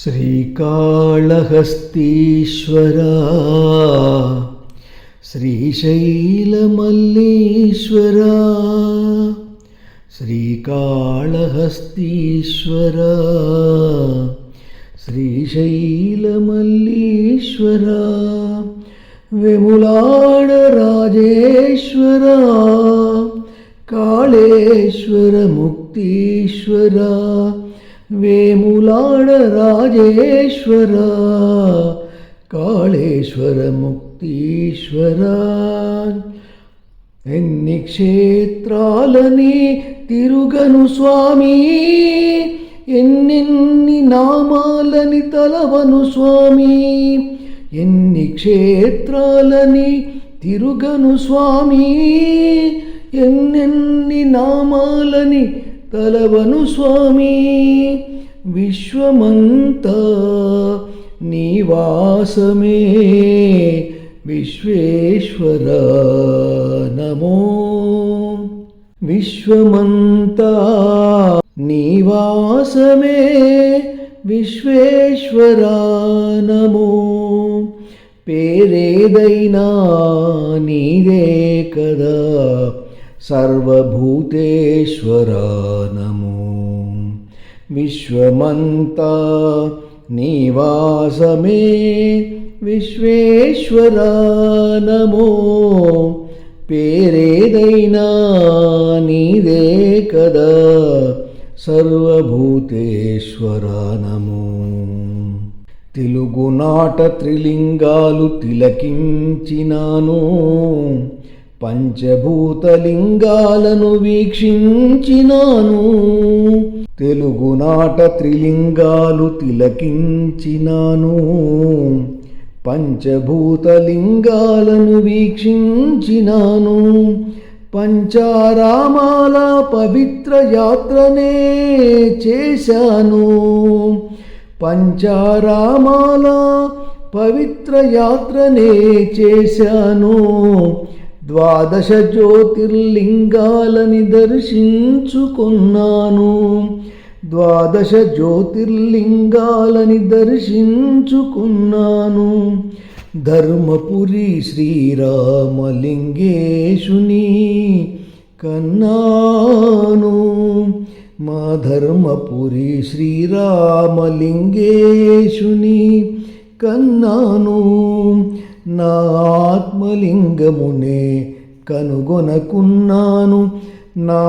శ్రీకాళహస్తీశ్వరా శ్రీశైలమల్లీశ్వరా శ్రీకాళహస్తీశ్వరా శ్రీశైలమల్లీశ్వరా వెములాడ రాజేశ్వరా కాళేశ్వర ముక్తీశ్వరా వేములాడ రాజేశ్వర కాళేశ్వర ముక్తీశ్వర. ఎన్ని క్షేత్రాలని తిరుగను స్వామి ఎన్నెన్ని నామాలని తలవను స్వామి ఎన్ని క్షేత్రాలని తిరుగను స్వామి ఎన్నెన్ని నామాలని తలవను స్వామి విశ్వమంతా నివాసమే విశ్వేశ్వర నమో. విశ్వమంతా నివాసమే విశ్వేశ్వర నమో. పేరేదైనా నీదే కదా. సర్వభూతేశ్వర నమో. విశ్వమంతా నివాసమే విశ్వేశ్వర నమో. పేరేదైనా నీదే కదా సర్వభూతేశ్వర నమో. తెలుగునాట త్రిలింగాలు తిలకించినాను. పంచభూతలింగాలను వీక్షించినాను. తెలుగునాట త్రిలింగాలు తిలకించినాను. పంచభూతలింగాలను వీక్షించినాను. పంచారామాల పవిత్ర యాత్రనే చేశాను. పంచారామాల పవిత్ర యాత్రనే చేశాను. ద్వాదశ జ్యోతిర్లింగాలని దర్శించుకున్నాను. ద్వాదశ జ్యోతిర్లింగాలని దర్శించుకున్నాను. ధర్మపురి శ్రీరామలింగేశుని కన్నాను. మా ధర్మపురి శ్రీరామలింగేశుని కన్నాను. నా ఆత్మలింగమునే కనుగొనకున్నాను. నా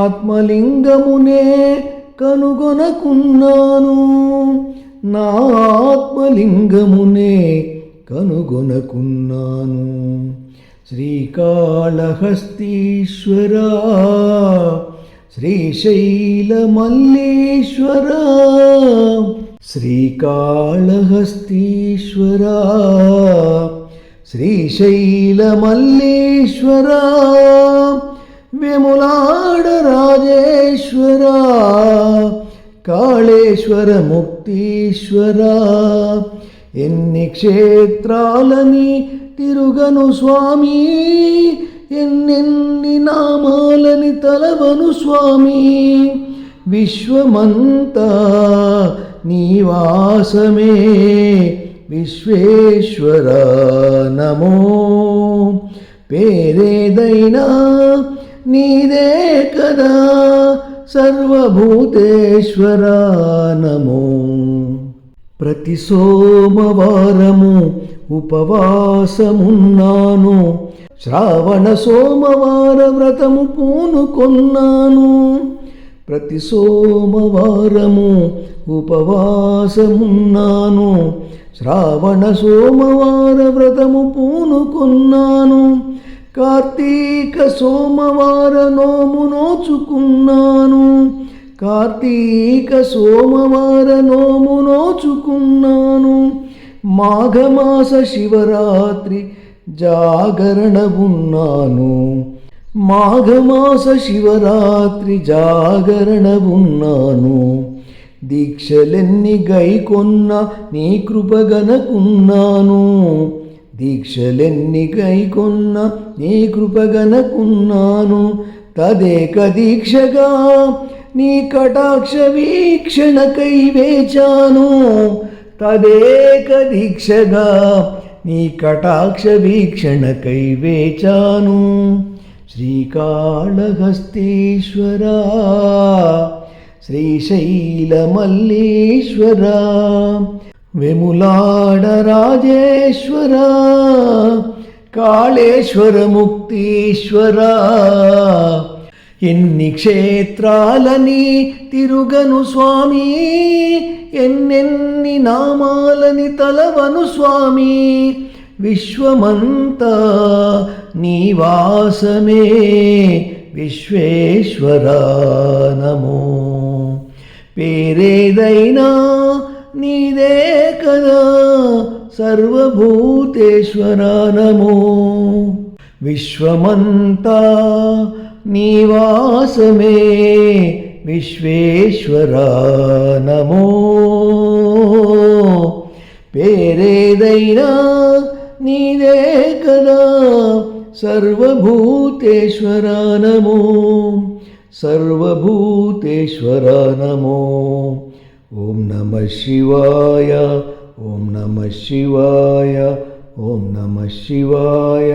ఆత్మలింగమునే కనుగొనకున్నాను. నా ఆత్మలింగమునే కనుగొనకున్నాను. శ్రీకాళహస్తీశ్వర శ్రీశైలమల్లేశ్వరా శ్రీకాళహస్తీశ్వరా శ్రీశైలమల్లేశ్వరా వెములాడ రాజేశ్వరా కాళేశ్వర ముక్తీశ్వరా ఎన్ని క్షేత్రాలని తిరుగను స్వామి ఎన్నెన్ని నామాలని తలవను స్వామి. విశ్వమంతా నీవాసమే విశ్వేశ్వర నమో. పేరేదైనా నీదే కదా. సర్వభూతేశ్వర నమో. ప్రతి సోమవారము ఉపవాసమున్నాను. శ్రావణ సోమవార వ్రతము పూనుకొన్నాను. ప్రతి సోమవారము ఉపవాసమున్నాను. శ్రావణ సోమవార వ్రతము పూనుకున్నాను. కార్తీక సోమవార నోము నోచుకున్నాను. కార్తీక సోమవార నోము నోచుకున్నాను. మాఘమాస శివరాత్రి జాగరణ ఉన్నాను మాఘమాస శివరాత్రి జాగరణ ఉన్నాను దీక్షలెన్ని గైకొన్న నీ కృపగనకున్నాను దీక్షలెన్ని గైకొన్న నీ కృపగనకున్నాను తదేక దీక్షగా నీ కటాక్ష వీక్షణకై వేచాను. తదేక దీక్షగా నీ కటాక్ష వీక్షణకై వేచాను. శ్రీకాళహస్తీశ్వర శ్రీశైలమల్లీశ్వర వెములాడ రాజేశ్వరా కాళేశ్వర ముక్తీశ్వరా ఎన్ని క్షేత్రాలని తిరుగను స్వామి ఎన్నెన్ని నామాలని తలవను స్వామి విశ్వమంతా నీవాసమే విశ్వేశ్వరా నమో. పేరేదైనా నీదే కదా సర్వభూతేశ్వరా నమో. విశ్వమంతా నీవాసమే విశ్వేశ్వరా నమో. పేరేదైనా నీదే కదా సర్వభూతేశ్వరా నమో సర్వభూతేశ్వరా నమో ఓం నమ శివాయ ఓం నమ శివాయ ఓం నమ శివాయ